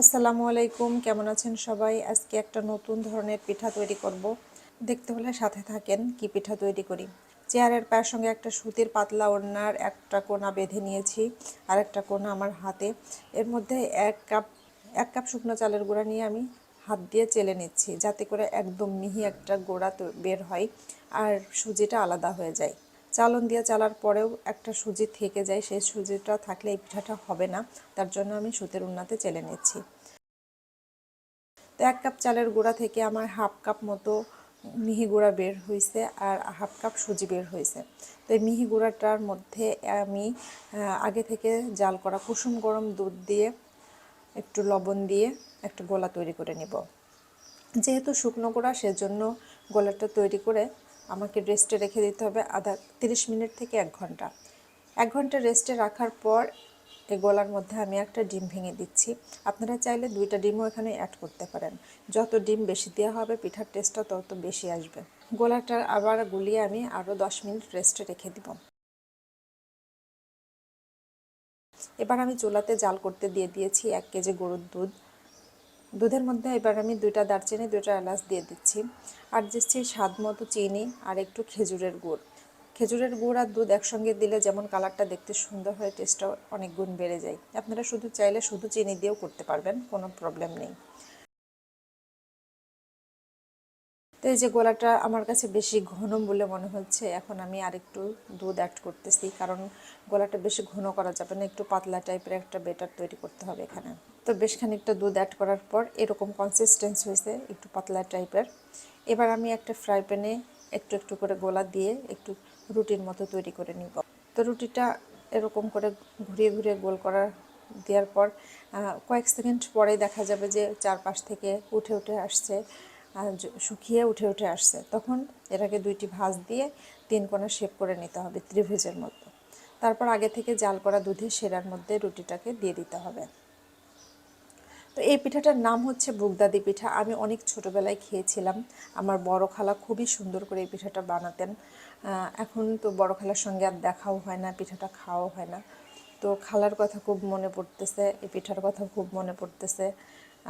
আসসালামু আলাইকুম, কেমন আছেন সবাই? আজকে একটা নতুন ধরনের পিঠা তৈরি করব। দেখতে হলে সাথে থাকেন, কি পিঠা তৈরি করি? চেয়ারের পায়ের সঙ্গে একটা সুতির পাতলা ওড়নার একটা কোনা বেঁধে নিয়েছি, আর একটা কোনা আমার হাতে। এর মধ্যে এক কাপ এক কাপ শুকনো চালের গুঁড়া নিয়ে আমি হাত দিয়ে চেলে নিচ্ছি, যাতে করে একদম মিহি একটা গোড়া বের হয়, আর সুজিটা আলাদা হয়ে যায়। চালন দিয়ে চালার পরেও একটা সুজি থেকে যায়, সেই সুজিটা থাকলে এই পিঠাটা হবে না। তার জন্য আমি সুতের উন্নাতে চেলে নিচ্ছি। তো এক কাপ চালের গুঁড়া থেকে আমার হাফ কাপ মতো মিহি গুঁড়া বের হয়েছে আর হাফ কাপ সুজি বের হয়েছে তো এই মিহি গুঁড়াটার মধ্যে আমি আগে থেকে জাল করা কুসুম গরম দুধ দিয়ে একটু লবণ দিয়ে একটা গোলা তৈরি করে নিব। যেহেতু শুকনো গুঁড়া, সেজন্য গোলাটা তৈরি করে আমাকে রেস্টে রেখে দিতে হবে আধা, তিরিশ মিনিট থেকে এক ঘণ্টা। এক ঘণ্টা রেস্টে রাখার পর এই গোলার মধ্যে আমি একটা ডিম ভেঙে দিচ্ছি। আপনারা চাইলে দুইটা ডিমও এখানে অ্যাড করতে পারেন। যত ডিম বেশি দেওয়া হবে, পিঠার টেস্টটা তত বেশি আসবে। গোলাটা আবার গুলিয়ে আমি আরও দশ মিনিট রেস্টে রেখে দিব। এবার আমি চুলাতে জাল করতে দিয়ে দিয়েছি এক কেজি গরুর দুধ। দুধের মধ্যে এবার আমি দুইটা দারচিনি, দুইটা এলাচ দিয়ে দিচ্ছি। আর দিচ্ছি স্বাদ মতো চিনি আর একটু খেজুরের গুড়। খেজুরের গুড় আর দুধ একসঙ্গে দিলে যেমন কালারটা দেখতে সুন্দর হয় টেস্টটা অনেক গুণ বেড়ে যায়। আপনারা শুধু চাইলে শুধু চিনি দিয়েও করতে পারবেন, কোনো প্রবলেম নেই। তো এই যে গোলাটা আমার কাছে বেশি ঘন বলে মনে হচ্ছে, এখন আমি আরেকটু দুধ অ্যাড করতেছি, কারণ গলাটা বেশি ঘন করা যাবে না, একটু পাতলা টাইপের একটা বেটার তৈরি করতে হবে এখানে। তো বেশ খানিকটা দুধ অ্যাড করার পর এরকম কনসিস্টেন্স হয়েছে, একটু পাতলা টাইপের এবার আমি একটা ফ্রাই প্যানে একটু একটু করে গোলা দিয়ে একটু রুটির মতো তৈরি করে নিব। তো রুটিটা এরকম করে ঘুরিয়ে ঘুরিয়ে গোল করা দেওয়ার পর কয়েক সেকেন্ড পরে দেখা যাবে যে চারপাশ থেকে উঠে উঠে আসছে শুকিয়ে উঠে উঠে আসছে। তখন এটাকে দুইটি ভাঁজ দিয়ে তিন কোণা শেপ করে নিতে হবে ত্রিভুজের মতো। তারপর আগে থেকে জাল করা দুধের সেরার মধ্যে রুটিটাকে দিয়ে দিতে হবে। তো এই পিঠাটার নাম হচ্ছে বুগদাদি পিঠা। আমি অনেক ছোটোবেলায় খেয়েছিলাম। আমার বড় খালা খুবই সুন্দর করে এই পিঠাটা বানাতেন। এখন তো বড় খালার সঙ্গে আর দেখাও হয় না, পিঠাটা খাওয়াও হয় না। তো খালার কথা খুব মনে পড়তেছে, এই পিঠার কথা খুব মনে পড়তেছে।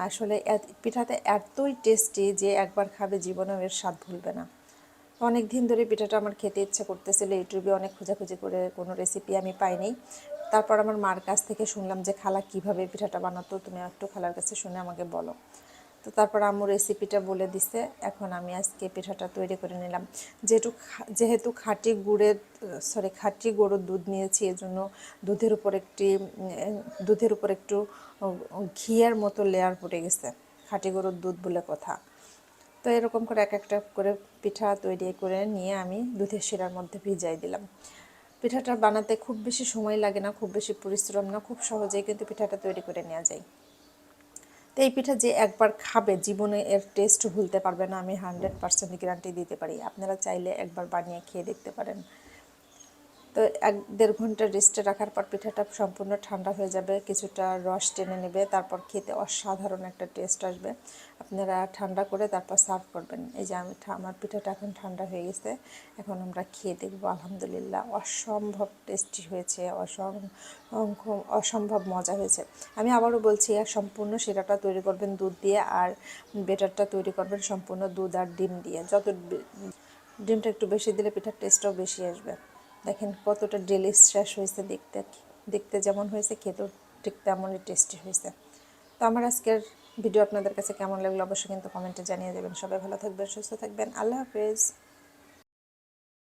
আসলে পিঠাতে এতই টেস্টি যে একবার খাবে জীবনেও এর স্বাদ ভুলবে না। অনেক দিন ধরে পিঠাটা আমার খেতে ইচ্ছে করতেছিল, ইউটিউবে অনেক খোঁজাখুঁজি করে কোনো রেসিপি আমি পাইনি। তারপর আমার মার কাছ থেকে শুনলাম যে, খালা, কীভাবে পিঠাটা বানাতো? তুমি একটু খালার কাছে শুনে আমাকে বলো। তো তারপর আম্মু রেসিপিটা বলে দিছে। এখন আমি আজকে পিঠাটা তৈরি করে নিলাম। যেহেতু যেহেতু খাঁটি গুড়ের সরি খাঁটি গরুর দুধ নিয়েছি, এজন্য দুধের উপর একটি দুধের উপর একটু ঘিয়ের মতো লেয়ার পড়ে গেছে। খাঁটি গরুর দুধ বলে কথা। তো এরকম করে এক একটা করে পিঠা তৈরি করে নিয়ে আমি দুধের শিরার মধ্যে ভিজাই দিলাম। পিঠাটা বানাতে খুব বেশি সময় লাগে না, খুব বেশি পরিশ্রম না, খুব সহজেই কিন্তু পিঠাটা তৈরি করে নেওয়া যায়। তো এই পিঠা যে একবার খাবে, জীবনে এর টেস্ট ভুলতে পারবে না, আমি হান্ড্রেড পার্সেন্ট গ্যারান্টি দিতে পারি। আপনারা চাইলে একবার বানিয়ে খেয়ে দেখতে পারেন। তো এক দেড় ঘণ্টা রেস্টে রাখার পর পিঠাটা সম্পূর্ণ ঠান্ডা হয়ে যাবে, কিছুটা রস টেনে নেবে, তারপর খেতে অসাধারণ একটা টেস্ট আসবে। আপনারা ঠান্ডা করে তারপর সার্ভ করবেন। এই যে আমি আমার পিঠাটা এখন ঠান্ডা হয়ে গেছে, এখন আমরা খেয়ে দেখব, আলহামদুলিল্লাহ। অসম্ভব টেস্টি হয়েছে অসম্ভব অসম্ভব মজা হয়েছে। আমি আবারও বলছি সম্পূর্ণ শিরাটা তৈরি করবেন দুধ দিয়ে, আর বেটারটা তৈরি করবেন সম্পূর্ণ দুধ আর ডিম দিয়ে। যত ডিমটা একটু বেশি দিলে পিঠার টেস্টটাও বেশি আসবে। দেখেন কতটা ডেলিশিয়াস হয়েছে দেখতে দেখতে যেমন হয়েছে, খেতেও ঠিক তেমনই টেস্টি হয়েছে। তো আমার আজকের ভিডিও আপনাদের কাছে কেমন লাগল অবশ্যই কিন্তু কমেন্টে জানিয়ে দেবেন। সবাই ভালো থাকবেন, সুস্থ থাকবেন। আল্লাহ হাফেজ।